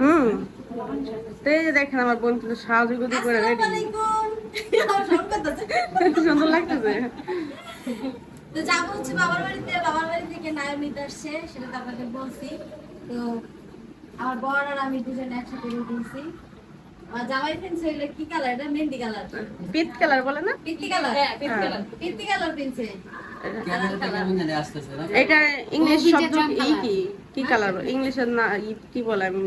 হুম। তো এই যে দেখেন আমার বোন কিন্তু সাজুগুজু করে রেডি সুন্দর লাগতেছে। তো যাব হচ্ছে বাবার বাড়িতে। বাবার বাড়ি থেকে নায়ক নিতে আসছে সেটা তো আপনাদের বলছি। তো আমার বর আর আমি দুজনে একসাথে দিয়েছি আর জামাই ফেন্স হইলে কি কালার এটা মেহেন্দি কালার পিত কালার বলে না? পিত্তি কালার হ্যাঁ। পিত্তি কালার কেমন না এটা ইংলিশ শব্দ ই কি কি? কালার ইংলিশের না কি বলে আমি?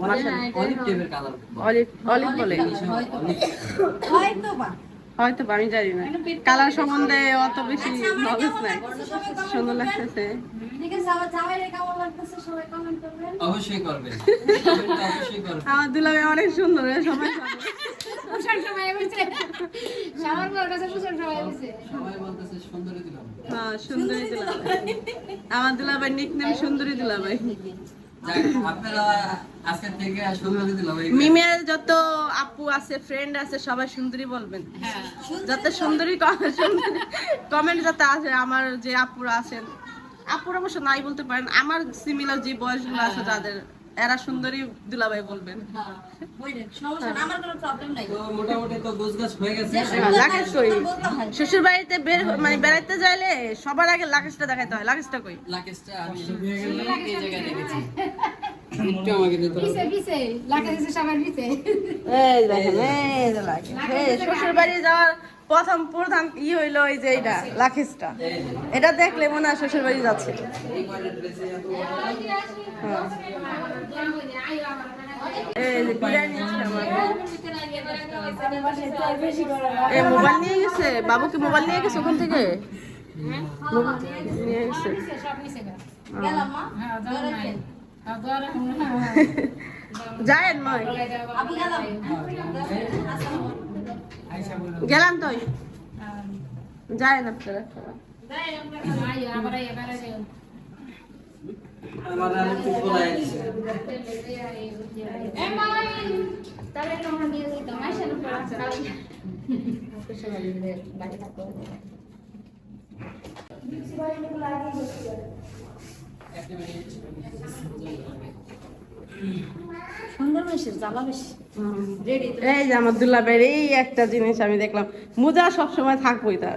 অলিভ কালার অলিভ অলিভ বলে। হয়তো বা। আমি জানি না। কালার সম্বন্ধে অত বেশি নলেজ নাই। সুন্দর লাগতেছে ঠিক আছে আমার জামাই কেমন লাগতেছে? সবাই কমেন্ট করবেন। অবশ্যই করবেন। আমার দুলাভাই অনেক সুন্দর সবাই পুষার সময় হয়েছে সবার বড় কাছে পুষার সময় হয়েছে সবাই বলতেছে সুন্দরী দিলাম হ্যাঁ সুন্দরী দুলাভাই। আমার নিকনেম সুন্দরী দিলাম মিমের যত আপু আছে ফ্রেন্ড আছে সবাই সুন্দরী বলবেন। যাতে সুন্দরী কমেন্ট যাতে আসে আমার যে আপুরা আছেন। আপুরা অবশ্য নাই বলতে পারেন আমার সিমিলার যে বয়সগুলো আছে যাদের এরা সুন্দরী দুলাভাই বলবেন। হ্যাঁ বলবেন সমস্যা না, আমার কোনো প্রবলেম নাই। তো মোটামুটি তো গোছগাছ হয়ে গেছে। লাকেশ কই? শ্বশুর বাড়িতে বের মানে বেড়াইতে যাইলে সবার আগে লাকেশটা দেখাইতে হয়। লাকেশটা কই? লাকেশটা আমি এই জায়গায় রেখেছি একটু আমাকে দিতে হবে। পিছে পিছে লাগে দিছে সবার পিছে। এই দেখেন এই যে লাকেশ। এই শ্বশুর বাড়ি যাওয়ার প্রথম প্রধান ই হইল এই যে এইটা লাকেশটা এটা দেখলে মনে হয় শ্বশুর বাড়ি যাচ্ছে মোবাইল নিয়ে গেছে? বাবু কি মোবাইল নিয়ে গেছে ওখান থেকে? নিয়ে গেছে। গা গেলাম দাও রাখুন না তো আপনারা দাই আমরা এই যে আমার দুলাবের এই একটা জিনিস আমি দেখলাম। মোজা সবসময় থাকবোই তার।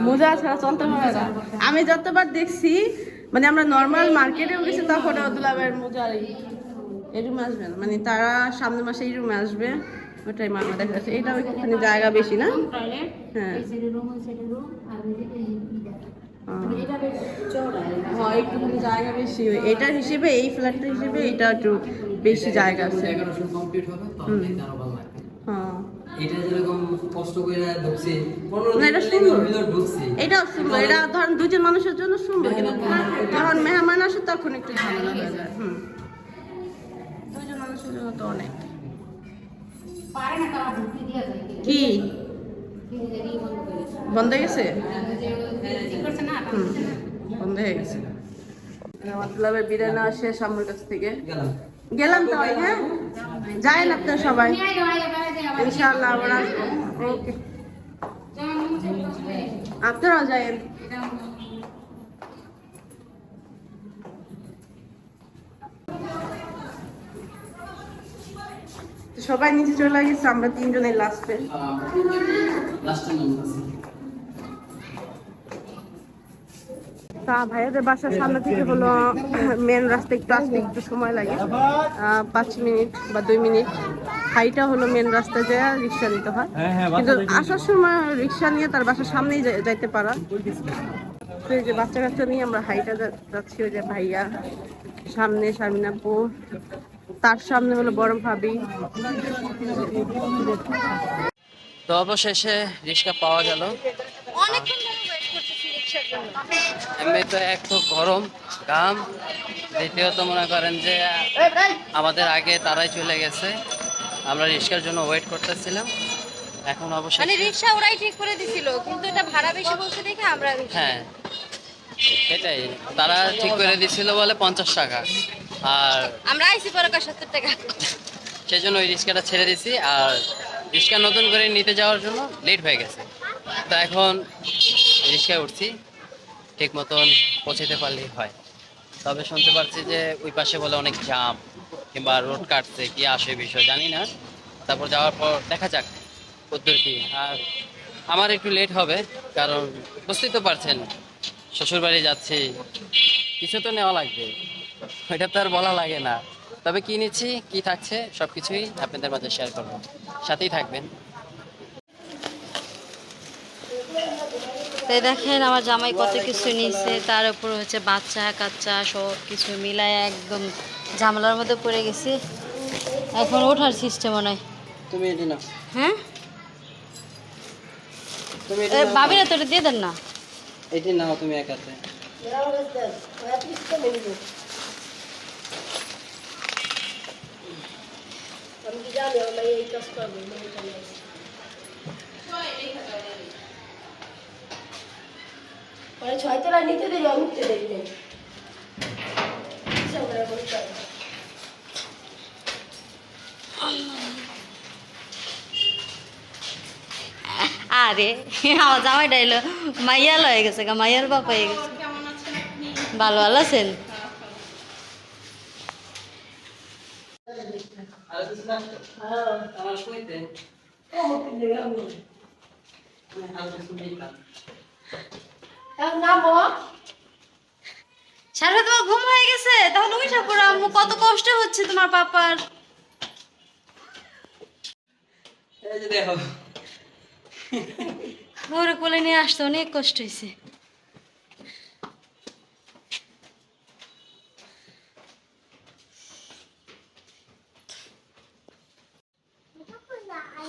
মোজা ছাড়া চলতে পারে না। আমি যতবার দেখছি মানে আমরা নর্মাল মার্কেটেও গেছি তখন দুলাবের মোজা এই রুমে আসবে না। মানে তারা সামনের মাসে এই রুমে আসবে ওটাই মামা দেখা যাচ্ছে। জায়গা বেশি না? হ্যাঁ। হ্যাঁ একটুখানি জায়গা বেশি এটার হিসেবে এই ফ্ল্যাটটা হিসেবে এটা একটু বেশি জায়গা আছে। কমপ্লিট হবে হ্যাঁ। এটা যেরকম কষ্ট করে ঢুকছি পনেরো না, দিন এটা সুন্দর। এটা ধরেন দুজন মানুষের জন্য সুন্দর। কিন্তু যখন মেহমান আসে তখন একটু ঝামেলা হয়ে যায়। হুম। দুজন মানুষের জন্য তো অনেক। পারে না কারা ঢুকি দিয়া যায় কি? বন্ধ হয়ে গেছে? বন্ধ হয়ে গেছে। মতলবে বিরিয়ানি শেষ আমার কাছ থেকে। গেলাম। গেলাম তো হ্যাঁ? যাই না আপনার সবাই। ইনশাল্লাহ ইনশাআল্লাহ আবার আসব। ওকে। আপনারাও যায়েন সবাই নিচে চলে গেছে আমরা তিনজনের লাস্টে তা ভাইয়াদের বাসার সামনে থেকে হলো মেন রাস্তা একটু আসতে একটু সময় লাগে। পাঁচ মিনিট বা দুই মিনিট। হাইটা হলো মেন রাস্তায় যায় রিক্সা নিতে হয়। কিন্তু আসার সময় রিক্সা নিয়ে তার বাসার সামনেই যাইতে পারা। তো এই যে বাচ্চা কাচ্চা নিয়ে আমরা হাইটা যাচ্ছি ওই যে ভাইয়া সামনে শারমিনাপু তার সামনে হলো বড় ভাবি। তো অবশেষে রিক্সা পাওয়া গেল। এমনি তো এক তো গরম ঘাম। দ্বিতীয়ত মনে করেন যে আমাদের আগে তারাই চলে গেছে। আমরা রিক্সার জন্য ওয়েট করতেছিলাম। এখন মানে অবশ্যই রিকশা ওরাই ঠিক করে দিছিল কিন্তু এটা ভাড়া বেশি বলছে দেখে আমরা হ্যাঁ সেটাই তারা ঠিক করে দিছিল বলে পঞ্চাশ টাকা। আর আমরা আইসি পরে সত্তর টাকা। সেই জন্য ওই রিক্সাটা ছেড়ে দিছি আর রিক্সা নতুন করে নিতে যাওয়ার জন্য লেট হয়ে গেছে। তো এখন রিক্সায় উঠছি ঠিক মতন পৌঁছাতে পারলেই হয়। তবে শুনতে পারছি যে ওই পাশে বলে অনেক জাম কিংবা রোড কাটছে কি আসে বিষয় জানি না। তারপর যাওয়ার পর দেখা যাক কদ্দূর কি। আর আমার একটু লেট হবে কারণ বুঝতেই তো পারছেন শ্বশুর বাড়ি যাচ্ছি কিছু তো নেওয়া লাগবে। ওইটা তো আর বলা লাগে না। তবে কি নিচ্ছি কি থাকছে সব কিছুই আপনাদের মাঝে শেয়ার করব। সাথেই থাকবেন। তাই দেখেন আমার জামাই কত কিছু নিয়েছে তার উপর হচ্ছে বাচ্চা কাচ্চা সব কিছু মিলায় একদম ঝামেলার মধ্যে পড়ে গেছি। এখন ওঠার সিস্টেম নয় তুমি এটি নাও। হ্যাঁ? তুমি এ, ভাবিরা তোটা দিয়ে দেন না। এটি নাও তুমি একাতে ছয়তলা নিতে দেরি আমি উঠতে দেরি নেই আরে আমার জামাইটা এলো। মাইয়াল হয়ে গেছে গা মাইয়ার বাপ হয়ে গেছে। ভালো ভালো আছেন? সারা তোমার ঘুম হয়ে গেছে তাহলে ওই আম্মু কত কষ্ট হচ্ছে তোমার পাপার দেখো। ওরে কোলে নিয়ে আসতে অনেক কষ্ট হয়েছে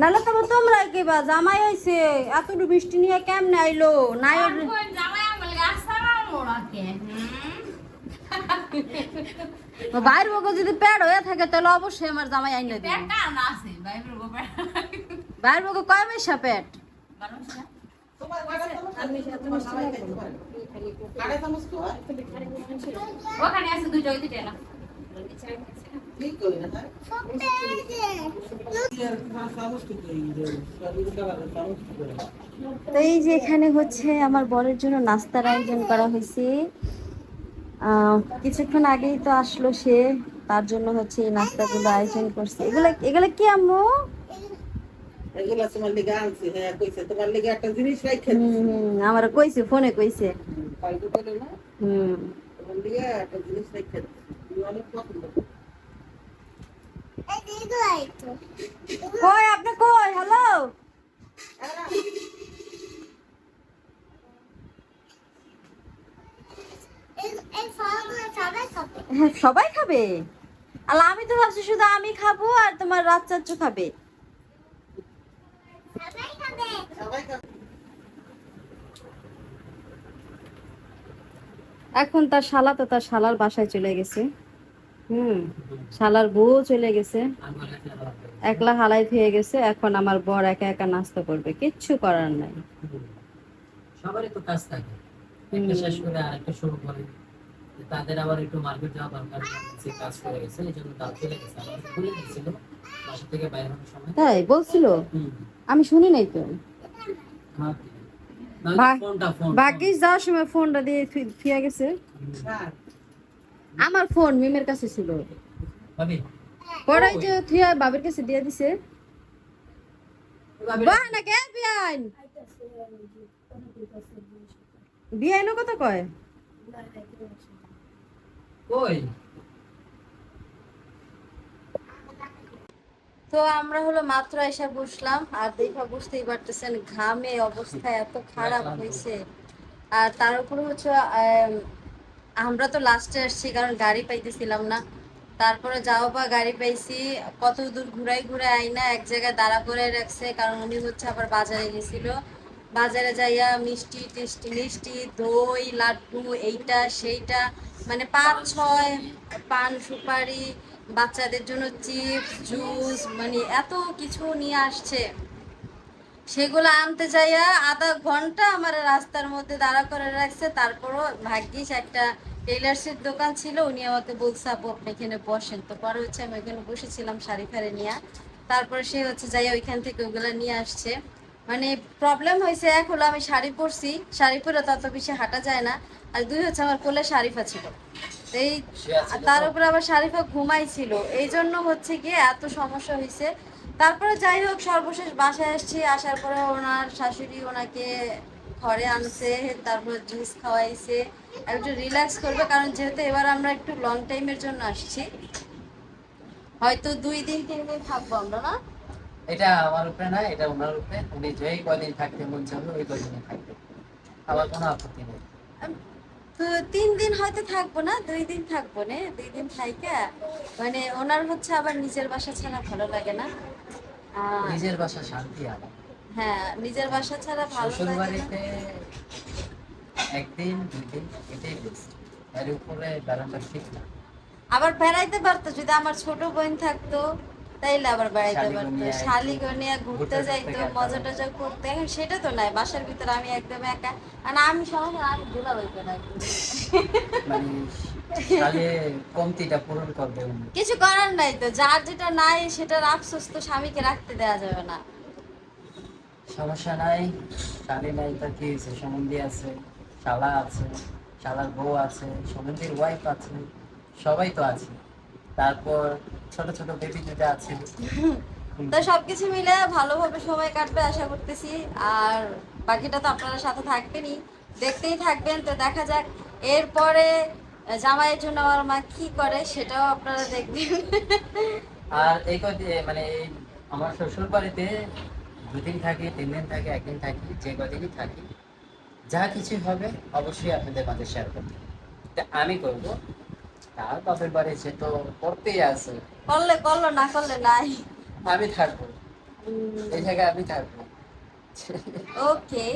নাহলে তবে তোমরা কি বা জামাই হয়েছে এতটু বৃষ্টি নিয়ে কেমনে আইলো? নাই বাইর বগো যদি প্যাড হয়ে থাকে তাহলে অবশ্যই আমার জামাই আইনে দিবে। বাইর বকে কয় মেশা প্যাড ওখানে আছে দুইটা ওই দুইটা না তো এই যে এখানে হচ্ছে আমার বরের জন্য নাস্তার আয়োজন করা হয়েছে। কিছুক্ষণ আগেই তো আসলো সে তার জন্য হচ্ছে এই নাস্তাগুলো আয়োজন করছে। এগুলা এগুলা কি আম্মু? হ্যাঁ আমার কইছে ফোনে কইছে। হুম। সবাই খাবে? আর আমি তো ভাবছি শুধু আমি খাব আর তোমার রাত চাচ্চু খাবে। এখন তার শালা তো তার শালার বাসায় চলে গেছে। হুম শালার বউ চলে গেছে। একলা হালাই হয়ে গেছে এখন আমার বর একা একা নাস্তা করবে কিচ্ছু করার নাই। সবারই তো কাজ থাকে। একটা শেষ করে আরেকটা শুরু করে। তাদের আবার একটু মার্কেট যাওয়া দরকার সে কাজ করে গেছে এই জন্য তার চলে গেছে। আমাকে খুলে দিয়েছিল বাসা থেকে বাইরে হওয়ার সময়। তাই বলছিল? আমি শুনি নাই তো। ভাগ্যিস যাওয়ার সময় ফোনটা দিয়ে থুইয়া গেছে। হ্যাঁ, আমার ফোন মিমের কাছে ছিল। এই যে থুইয়া বাবির কাছে দিয়ে দিছে। বাহ না কে বিয়াইন? বিয়াইনও কত কয়? কই? তো আমরা হলো মাত্র এসে বসলাম আর দেখা বুঝতেই পারতেছেন ঘামে অবস্থা এত খারাপ হয়েছে। আর তার উপরে হচ্ছে আম, আমরা তো লাস্টে আসছি, কারণ গাড়ি পাইতেছিলাম না। তারপরে যাও বা গাড়ি পাইছি, কত দূর ঘুরাই ঘুরাই আইনা এক জায়গায় দাঁড়া করে রাখছে, কারণ উনি হচ্ছে আবার বাজারে গেছিল। বাজারে যাইয়া মিষ্টি টেস্টি, মিষ্টি, দই, লাড্ডু, এইটা, সেইটা মানে পাঁচ ছয়, পান সুপারি, বাচ্চাদের জন্য চিপস, জুস মানে এত কিছু নিয়ে আসছে। সেগুলো আনতে যাইয়া আধা ঘণ্টা আমার রাস্তার মধ্যে দাঁড়া করে রাখছে, তারপরও ভাগ্যিস একটা টেলার্সের দোকান ছিল উনি আমাকে বলছে আপু আপনি এখানে বসেন। তো পরে হচ্ছে আমি ওইখানে বসেছিলাম শাড়ি ফাড়ি নিয়ে। তারপরে সে হচ্ছে যাইয়া ওইখান থেকে ওগুলা নিয়ে আসছে। মানে প্রবলেম হয়েছে এক হলো আমি শাড়ি পরছি শাড়ি পরে তত বেশি হাঁটা যায় না। আর দুই হচ্ছে আমার কোলে শাড়িফা ছিল। এই? তার উপরে আবার শারিফা ঘুমাইছিল এই জন্য হচ্ছে গিয়ে এত সমস্যা হয়েছে। তারপরে যাই হোক সর্বশেষ বাসায় আসছি। আসার পরে ওনার শাশুড়ি ওনাকে ঘরে আনছে তারপর জুস খাওয়াইছে। একটু রিল্যাক্স করবে কারণ যেহেতু এবার আমরা একটু লং টাইমের জন্য আসছি হয়তো দুই দিন তিন দিন থাকব আমরা না? এটা আমার উপরে না এটা ওনার উপরে। উনি যেই কদিন থাকতে মন চাবে ওই কদিনে থাকবে। আমার কোনো আপত্তি নেই। তো তিন দিন হয়তো থাকব না দুই দিন থাকব না দুই দিন থাইকা। মানে ওনার হচ্ছে আবার নিজের বাসা ছাড়া ভালো লাগে না। নিজের বাসা শান্তি আলাদা। হ্যাঁ নিজের বাসা ছাড়া ভালো লাগে না। একদিন দুই দিন এটাই বেস্ট এর উপরে ঠিক না। আবার বেড়াইতে পারতো যদি আমার ছোট বোন থাকতো তাইলে আবার বেড়াইতে পারতো। শালিগনিয়া ঘুরতে যাইতো মজা টজা করতে। এখন সেটা তো নাই বাসার ভিতরে আমি একদম একা। আর আমি সমস্যা আমি দুলা বইতে না। মানে কমতিটা পূরণ করবে কিছু করার নাই তো যার যেটা নাই সেটার আফসোস তো স্বামীকে রাখতে দেওয়া যাবে না। সমস্যা নাই শালি নাই তার কি হয়েছে? সম্বন্ধী আছে। শালা আছে শালার বউ আছে সম্বন্ধীর ওয়াইফ আছে সবাই তো আছে। তারপর ছোট ছোট বেবি দুটো আছে। তো সবকিছু মিলে ভালোভাবে সময় কাটবে আশা করতেছি। আর বাকিটা তো আপনারা সাথে থাকবেনই। দেখতেই থাকবেন তো দেখা যাক এরপরে জামাইয়ের জন্য আমার মা কি করে সেটাও আপনারা দেখবেন। আর এই কদিন মানে আমার শ্বশুর বাড়িতে দুদিন থাকি তিন দিন থাকি একদিন থাকি যে কদিনই থাকি। যা কিছু হবে অবশ্যই আপনাদের মাঝে শেয়ার করব। তা আমি করব। তার বাপের বাড়ি সে তো করতেই আছে। করলে করল না করলে নাই। আমি থাকব। এই জায়গায় আমি থাকব। ওকে।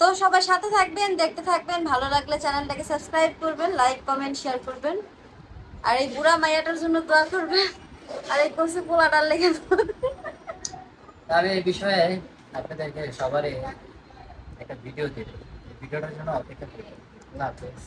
তো সবাই সাথে থাকবেন দেখতে থাকবেন ভালো লাগলে চ্যানেলটাকে সাবস্ক্রাইব করবেন লাইক কমেন্ট শেয়ার করবেন। আর এই বুড়া মাইয়াটার জন্য দোয়া করবেন। আর এই কচু পোলাটার লেগে। আমি এই বিষয়ে আপনাদেরকে সবারই একটা ভিডিও দেব। ভিডিওটার জন্য অপেক্ষা করবেন। আল্লাহ হাফেজ।